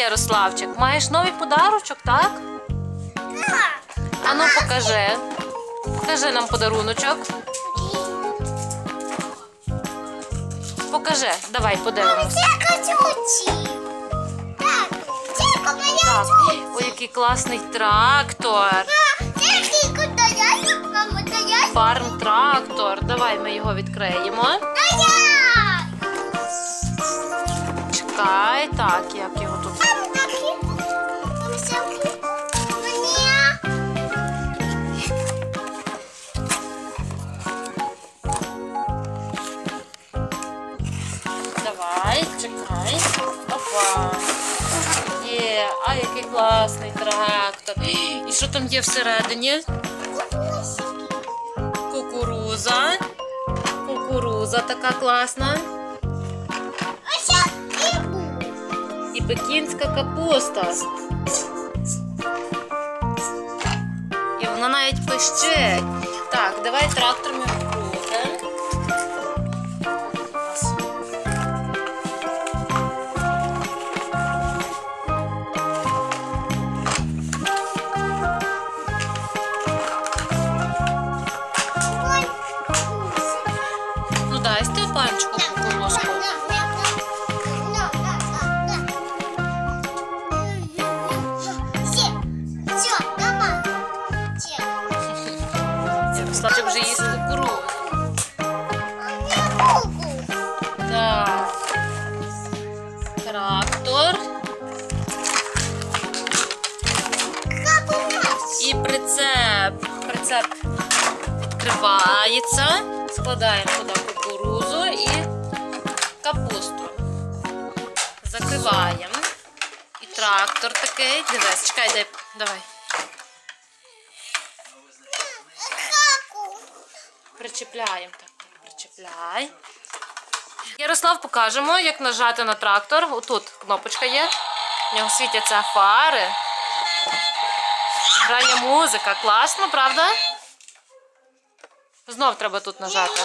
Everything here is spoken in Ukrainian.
Ярославчик, маєш новий подарочок, так? Ану, покажи. Покажи нам подаруночок. Покажи, давай подивимось. Так, ой, який класний трактор. Дай. Фарм-трактор. Давай ми його відкриємо. Чекай, так, як його тут. Класний трактор. І що там є всередині? Кукуруза. Кукуруза така класна. І. Пекінська капуста. І вона навіть пищить. Так, давай трактор ми вкрутимо. Ярославчик вже їсть кукурузу. Так. Трактор. І прицеп. Прицеп відкривається. Складаємо туди кукурузу і капусту. Закриваємо. І трактор такий. Дивись, чекай, дай, давай. Причепляємо так, причепляй. Ярослав, покажемо, як нажати на трактор. Отут кнопочка є. В нього світяться фари. Грає музика. Класно, правда? Знов треба тут нажати.